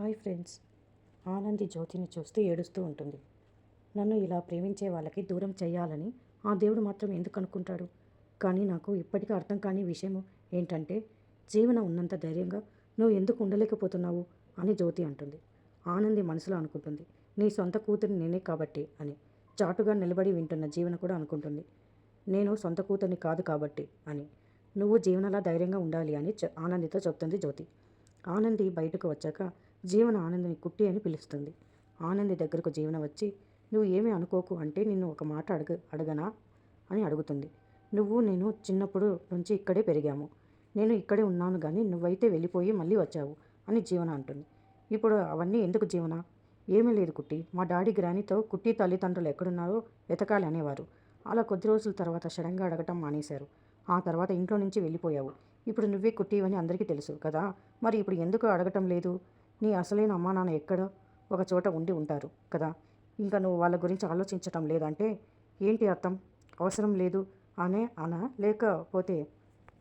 Hi friends. Anandi జ్యోతిని చూస్తూ ఏడుస్తూ ఉంటుంది. నన్ను ఇలా ప్రేమించే వాళ్ళకి దూరం చేయాలని ఆ దేవుడు మాత్రం ఎందుకు అనుకుంటాడు? కానీ నాకు ఇప్పటికీ అర్థం కాని విషయం ఏంటంటే జీవన ఉన్నంత ధైర్యంగా నువ్వు ఎందుకు ఉండలేకపోతున్నావు అని జ్యోతి అంటుంది. ఆనంది మనసులో అనుకుంటుంది నీ సొంత కూతురు నేనే కాబట్టి అని. చాటుగా నిలబడి వింటున్న జీవన కూడా అనుకుంటుంది నేను సొంత కూతుర్ని కాదు కాబట్టి అని. నువ్వు జీవనలా ధైర్యంగా ఉండాలి అని ఆనందితో చెప్తుంది జ్యోతి. ఆనంది బయటకు వచ్చాక జీవన ఆనందిని కుట్టి అని పిలుస్తుంది. ఆనంది దగ్గరకు జీవన వచ్చి నువ్వు ఏమీ అనుకోకు అంటే నిన్ను ఒక మాట అడగ అడగనా? అని అడుగుతుంది. నువ్వు నేను చిన్నప్పుడు నుంచి ఇక్కడే పెరిగాము. నేను ఇక్కడే ఉన్నాను కానీ నువ్వైతే వెళ్ళిపోయి మళ్ళీ వచ్చావు అని జీవన అంటుంది. ఇప్పుడు అవన్నీ ఎందుకు జీవన? ఏమీ లేదు కుట్టి. మా డాడీ గ్రానీతో కుట్టి తల్లిదండ్రులు ఎక్కడున్నారో వెతకాలి అనేవారు. అలా కొద్ది రోజుల తర్వాత సడన్గా అడగటం మానేశారు. ఆ తర్వాత ఇంట్లో నుంచి వెళ్ళిపోయావు. ఇప్పుడు నువ్వే కుట్టివని అందరికీ తెలుసు కదా. మరి ఇప్పుడు ఎందుకు అడగటం లేదు? నీ అసలైన అమ్మా నాన్న ఎక్కడో ఒక చోట ఉండి ఉంటారు కదా. ఇంకా నువ్వు వాళ్ళ గురించి ఆలోచించటం లేదంటే ఏంటి అర్థం? అవసరం లేదు అనే అన లేకపోతే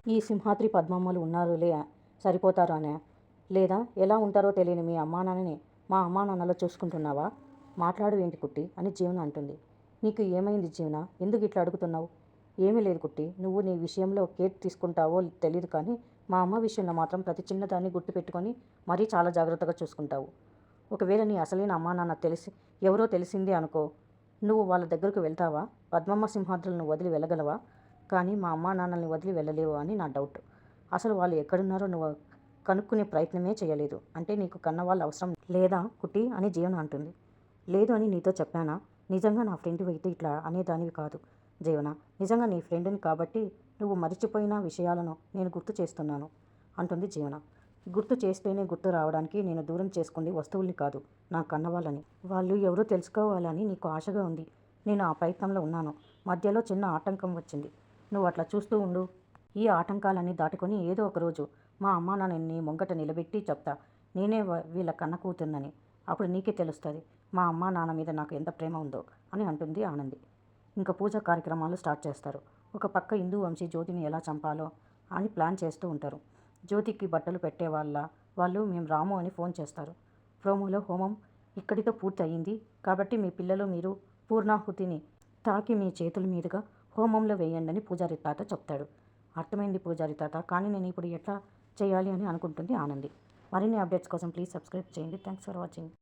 ఈ సింహాద్రి పద్మమ్మలు ఉన్నారులే సరిపోతారు అనే. లేదా ఎలా ఉంటారో తెలియని మీ అమ్మా నాన్నని మా అమ్మా నాన్నలో చూసుకుంటున్నావా? మాట్లాడు ఏంటి కుట్టి అని జీవన అంటుంది. నీకు ఏమైంది జీవన? ఎందుకు ఇట్లా అడుగుతున్నావు? ఏమీ లేదు కుట్టి నువ్వు నీ విషయంలో కేర్ తీసుకుంటావో తెలియదు కానీ మా అమ్మ విషయంలో మాత్రం ప్రతి చిన్నదాన్ని గుర్తుపెట్టుకొని మరీ చాలా జాగ్రత్తగా చూసుకుంటావు. ఒకవేళ నీ అసలైన అమ్మా నాన్న తెలిసి ఎవరో తెలిసింది అనుకో నువ్వు వాళ్ళ దగ్గరకు వెళ్తావా? పద్మమ్మ సింహాద్రులను వదిలి వెళ్ళగలవా? కానీ మా అమ్మా నాన్నల్ని వదిలి వెళ్ళలేవు అని నా డౌట్. అసలు వాళ్ళు ఎక్కడున్నారో నువ్వు కనుక్కునే ప్రయత్నమే చేయలేదు. అంటే నీకు కన్న వాళ్ళు అవసరం లేదా కుట్టి అని జీవన అంటుంది. లేదు అని నీతో చెప్పానా? నిజంగా నా ఫ్రెండ్ అయితే ఇట్లా అనేదానివి కాదు. జీవన నిజంగా నీ ఫ్రెండ్ని కాబట్టి నువ్వు మరిచిపోయిన విషయాలను నేను గుర్తు చేస్తున్నాను అంటుంది జీవన. గుర్తు చేస్తేనే గుర్తు రావడానికి నేను దూరం చేసుకుంది వస్తువుల్ని కాదు నా కన్నవాళ్ళని. వాళ్ళు ఎవరో తెలుసుకోవాలని నీకు ఆశగా ఉంది. నేను ఆ ప్రయత్నంలో ఉన్నాను. మధ్యలో చిన్న ఆటంకం వచ్చింది. నువ్వు అట్లా చూస్తూ ఉండు. ఈ ఆటంకాలన్నీ దాటుకొని ఏదో ఒక రోజు మా అమ్మ నాన్నని నీ ముంగట నిలబెట్టి చెప్తా. నేనే వీళ్ళ కన్న కూతున్నని అప్పుడు నీకే తెలుస్తుంది మా అమ్మ నాన్న మీద నాకు ఎంత ప్రేమ ఉందో అని అంటుంది ఆనంది. ఇంకా పూజ కార్యక్రమాలు స్టార్ట్ చేస్తారు. ఒక పక్క హిందూ వంశీ జ్యోతిని ఎలా చంపాలో అని ప్లాన్ చేస్తూ ఉంటారు. జ్యోతికి బట్టలు పెట్టే వాళ్ళ వాళ్ళు మేము రాము అని ఫోన్ చేస్తారు. ప్రోమోలో హోమం ఇక్కడితో పూర్తి అయ్యింది కాబట్టి మీ పిల్లలు మీరు పూర్ణాహుతిని తాకి మీ చేతుల మీదుగా హోమంలో వేయండి అని పూజారి తాత చెప్తాడు. అర్థమైంది పూజారి తాత కానీ నేను ఇప్పుడు ఎట్లా చేయాలి అని అనుకుంటుంది ఆనంది. మరిన్ని అప్డేట్స్ కోసం ప్లీజ్ సబ్స్క్రైబ్ చేయండి. Thanks for watching.